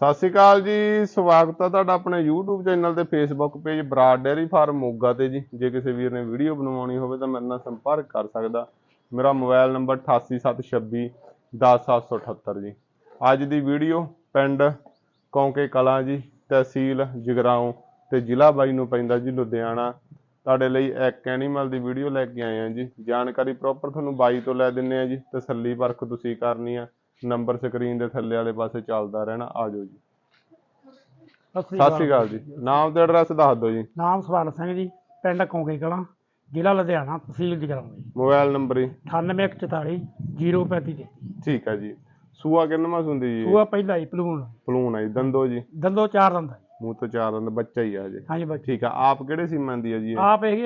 ਸਤਿ ਸ਼੍ਰੀ ਅਕਾਲ ਜੀ, ਸਵਾਗਤ ਹੈ ਤੁਹਾਡਾ ਆਪਣੇ YouTube ਚੈਨਲ ਤੇ Facebook page Brar dairy farm Moga ਤੇ ਜੀ। ਜੇ ਕਿਸੇ ਵੀਰ ਨੇ ਵੀਡੀਓ ਬਣਵਾਉਣੀ ਹੋਵੇ ਤਾਂ ਮੇਰੇ ਨਾਲ ਸੰਪਰਕ ਕਰ ਸਕਦਾ। ਮੇਰਾ ਮੋਬਾਈਲ ਨੰਬਰ 8876 10778 ਜੀ। ਅੱਜ ਦੀ ਵੀਡੀਓ ਪਿੰਡ ਕੌਂਕੇ ਕਲਾਂ ਜੀ, ਤਹਿਸੀਲ ਜਗਰਾਉਂ ਤੇ ਜ਼ਿਲ੍ਹਾ ਬਾਈ ਨੂੰ ਪੈਂਦਾ ਜੀ, ਲੁਧਿਆਣਾ। ਤੁਹਾਡੇ ਲਈ ਇੱਕ ਐਨੀਮਲ ਦੀ ਵੀਡੀਓ ਲੈ ਕੇ ਆਏ ਹਾਂ ਜੀ। ਜਾਣਕਾਰੀ ਪ੍ਰੋਪਰ ਤੁਹਾਨੂੰ ਬਾਈ ਤੋਂ ਲੈ ਦਿੰਨੇ ਆ ਜੀ। ਤਸੱਲੀ ਪਰਖ ਤੁਸੀਂ ਕਰਨੀ ਆ। ਨੰਬਰ ਸਕਰੀਨ ਦੇ ਥੱਲੇ ਵਾਲੇ ਪਾਸੇ ਚੱਲਦਾ ਰਹਿਣਾ ਆ ਜਾਓ ਜੀ। ਸਤਿ ਸ਼੍ਰੀ ਅਕਾਲ। ਜੀ। ਨਾਮ ਤੇ ਐਡਰੈਸ ਦੱਸ ਦਿਓ ਜੀ। ਨਾਮ ਸਵਾਲ ਸਿੰਘ ਜੀ ਪਿੰਡ ਕੌਂਕੇ ਕਲਾਂ ਜ਼ਿਲ੍ਹਾ ਲੁਧਿਆਣਾ ਤਹਿਸੀਲ ਜਗਰਾਉਂ ਜੀ। ਮੋਬਾਈਲ ਨੰਬਰ ਜੀ। 9844 035 ਠੀਕ ਹੈ ਜੀ। ਸੂਆ ਕਿੰਨਵਾਂ ਸੁੰਦੀ ਜੀ? ਸੂਆ ਪਹਿਲਾ ਹੀ ਪਲੂਣ। ਪਲੂਣ ਹੈ ਜੀ ਦੰਦੋ ਜੀ। ਦੰਦੋ ਚਾਰ ਦੰਦ ਹੈ। ਮੂੰਹ ਤੋਂ ਚਾਰ ਦੰਦ ਬੱਚਾ ਹੀ ਆ ਹਜੇ। ਹਾਂਜੀ ਬੱਚੇ। ਠੀਕ ਆ ਆਪ ਕਿਹੜੇ ਸੀਮਾ ਦੀ ਆ ਜੀ ਆਪ ਇਹ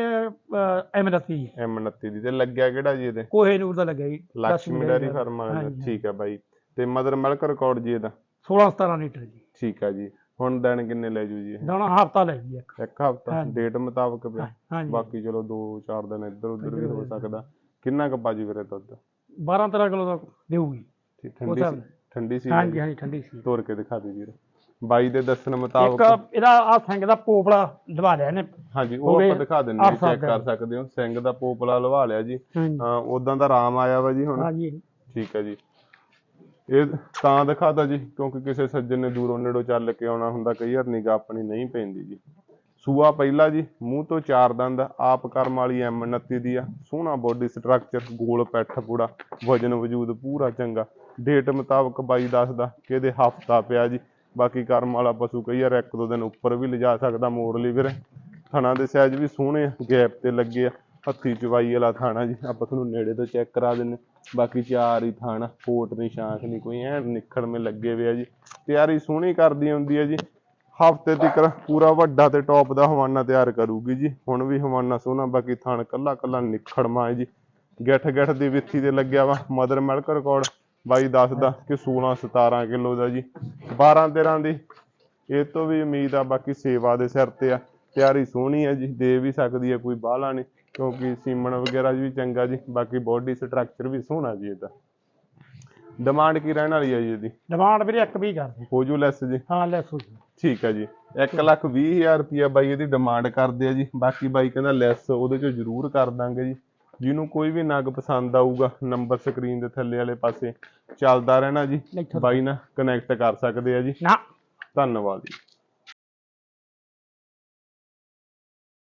ਐਮ 29 ਦੀ। ਤੇ ਲੱਗਿਆ ਕਿਹੜਾ ਜੀ ਇਹਦੇ? ਕੋਹੇ ਨੂਰ ਦਾ ਲੱਗਿਆ ਜੀ ਲక్ష్ਮੀ ਡੈਰੀ ਫਾਰਮ ਵਾਲੇ ਦਾ। ਠੀਕ ਆ ਬਾਈ। ਤੇ ਮਦਰ ਮਿਲਕ ਰਿਕਾਰਡ ਜੀ ਇਹਦਾ? 16 17 ਲੀਟਰ ਜੀ। ਠੀਕ ਆ ਜੀ। ਹੁਣ ਦਿਨ ਕਿੰਨੇ ਲੈ ਜੂ ਜੀ? ਦਾਣਾ ਹਫਤਾ ਲੈ ਜੀ ਇੱਕ। ਇੱਕ ਹਫਤਾ। ਡੇਟ ਮੁਤਾਬਕ ਪਿਆ। ਬਾਕੀ ਚਲੋ 2-4 ਦਿਨ ਇੱਧਰ ਉੱਧਰ ਵੀ ਹੋ ਸਕਦਾ। ਕਿੰਨਾ ਕੁ ਬਾਜੀ ਵੀਰੇ ਦੁੱਧ? 12 13 ਕਿਲੋ ਦਾ ਦੇਊਗੀ। ਠੰਡੀ ਠੰਡੀ ਸੀ ਹਾਂਜੀ ਹਾਂਜੀ ਠੰਡੀ ਸੀ। ਤੋੜ ਕੇ ਦਿਖਾ ਦੇ ਵੀਰੇ। ਬਾਈ ਦੇ ਦੱਸਣ ਇੱਕ ਮੁਤਾਬਕ ਇਹਦਾ ਆ ਸਿੰਘ ਦਾ ਪੋਪਲਾ ਦਵਾ ਲਿਆ ਇਹਨੇ। ਹਾਂਜੀ ਉਹ ਆਪਾਂ ਦਿਖਾ ਦਿੰਨੇ ਅੱਠ ਚੈੱਕ ਕਰ ਸਕਦੇ ਹੋ। ਸਿੰਘ ਦਾ ਪੋਪਲਾ ਲਵਾ ਲਿਆ ਜੀ। ਹਾਂਜੀ। ਹਾਂ ਉਦਾਂ ਦਾ ਆਰਾਮ ਆਇਆ ਵਾ ਜੀ ਹੁਣ। ਹਾਂਜੀ। ਠੀਕ ਹੈ ਜੀ। ਇਹ ਤਾਂ ਦਿਖਾਤਾ ਜੀ ਕਿਉਂਕਿ ਕਿਸੇ ਸੱਜਣ ਨੇ ਦੂਰੋਂ ਨੇੜੋਂ ਚੱਲ ਕੇ ਆਉਣਾ ਹੁੰਦਾ ਕਈ ਵਾਰ ਨਿਗਾ ਆਪਣੀ ਨਹੀਂ ਪੈਂਦੀ ਜੀ। ਸੂਆ ਪਹਿਲਾ ਜੀ ਮੂੰਹ ਤੋਂ ਚਾਰ ਦੰਦ ਆਪ ਕਰਮ ਵਾਲੀ ਐਮ 29 ਦੀ ਆ। ਸੋਹਣਾ ਬੋਡੀ ਸਟਰਕਚਰ ਗੋਲ ਪੈਠ ਪੂੜਾ ਵਜਨ ਵਜੂਦ ਪੂਰਾ ਚੰਗਾ। ਡੇਟ ਮੁਤਾਬਕ ਬਾਈ ਦੱਸਦਾ ਕਿ ਇਹਦੇ ਹਫਤਾ ਪਿਆ ਜੀ। ਬਾਕੀ ਕਰਮ ਵਾਲਾ ਪਸ਼ੂ ਕਈ ਵਾਰ ਇੱਕ ਦੋ ਦਿਨ ਉੱਪਰ ਵੀ ਲਿਜਾ ਸਕਦਾ ਮੋੜ ਲਈ ਵੀਰੇ। ਥਣਾ ਦੇ ਸਾਈਜ਼ ਵੀ ਸੋਹਣੇ ਆ, ਗੈਪ ਤੇ ਲੱਗੇ ਆ, ਹੱਥੀ ਚਵਾਈ ਵਾਲਾ ਥਾਣਾ ਜੀ, ਆਪਾਂ ਤੁਹਾਨੂੰ ਨੇੜੇ ਤੋਂ ਚੈੱਕ ਕਰਾ ਦਿੰਨੇ ਬਾਕੀ ਚਾਰ ਹੀ ਥਾਣਾ ਕੋਟ ਨਹੀਂ, ਸ਼ਾਂਖ ਨਹੀਂ, ਕੋਈ ਐ ਮੇ ਲੱਗੇ ਵੇ ਆ ਜੀ। ਤਿਆਰੀ ਸੋਹਣੀ ਕਰਦੀ ਹੁੰਦੀ ਹੈ ਜੀ। ਹਫ਼ਤੇ ਤੱਕ ਪੂਰਾ ਵੱਡਾ ਤੇ ਟੌਪ ਦਾ ਹਵਾਨਾ ਤਿਆਰ ਕਰੂਗੀ ਜੀ। ਹੁਣ ਵੀ ਹਵਾਨਾ ਸੋਹਣਾ, ਬਾਕੀ ਥਣ ਕੱਲਾ ਕੱਲਾ ਨਿਖੜਮਾ ਹੈ ਜੀ। ਗਿੱਠ ਗਿੱਠ ਦੀ ਵਿੱਥੀ ਤੇ ਲੱਗਿਆ ਵਾ, ਮਦਰ ਮਿਲਕ ਰਿਕਾਰਡ। ਬਾਈ ਦੱਸਦਾ ਕਿ 16 17 ਕਿਲੋ ਦਾ ਜੀ। 12 13 ਦੀ। ਇਹ ਤੋਂ ਵੀ ਉਮੀਦ ਆ ਬਾਕੀ ਸੇਵਾ ਦੇ ਸਿਰ ਤੇ ਆ। ਤਿਆਰੀ ਸੋਹਣੀ ਹੈ ਜੀ ਦੇ ਵੀ ਸਕਦੀ ਹੈ ਕੋਈ ਬਾਹਲਾ ਨਹੀਂ। ਕਿਉਂਕਿ ਸੀਮਣ ਵਗੈਰਾ ਵੀ ਚੰਗਾ ਜੀ ਬਾਕੀ ਬੋਡੀ ਸਟਰਕਚਰ ਵੀ ਸੋਹਣਾ ਜੀ ਇਹਦਾ। ਡਿਮਾਂਡ ਕੀ ਰਹਿਣ ਵਾਲੀ ਹੈ ਜੀ ਇਹਦੀ? ਡਿਮਾਂਡ ਵੀਰੇ ਇੱਕ ਵੀ ਕਰਦੇ ਹੋ ਜੂ ਲੈਸ ਜੀ? ਹਾਂ ਲੈ ਸੋ ਜੀ। ਠੀਕ ਹੈ ਜੀ। 1 ਲੱਖ ਵੀਹ ਹਜ਼ਾਰ ਰੁਪਇਆ ਬਾਈ ਇਹਦੀ ਡਿਮਾਂਡ ਕਰਦੇ ਆ ਜੀ। ਬਾਕੀ ਬਾਈ ਕਹਿੰਦਾ ਲੈਸ ਉਹਦੇ ਚੋਂ ਜ਼ਰੂਰ ਕਰ ਦਾਂਗੇ ਜੀ। ਜਿਹਨੂੰ ਕੋਈ ਵੀ ਨਗ ਪਸੰਦ ਆਊਗਾ ਨੰਬਰ ਸਕਰੀਨ ਦੇ ਥੱਲੇ ਵਾਲੇ ਪਾਸੇ ਚੱਲਦਾ ਰਹਿਣਾ ਜੀ। ਬਾਈ ਨਾਲ ਕਨੈਕਟ ਕਰ ਸਕਦੇ ਆ ਜੀ। ਨਾ। ਧੰਨਵਾਦ ਜੀ।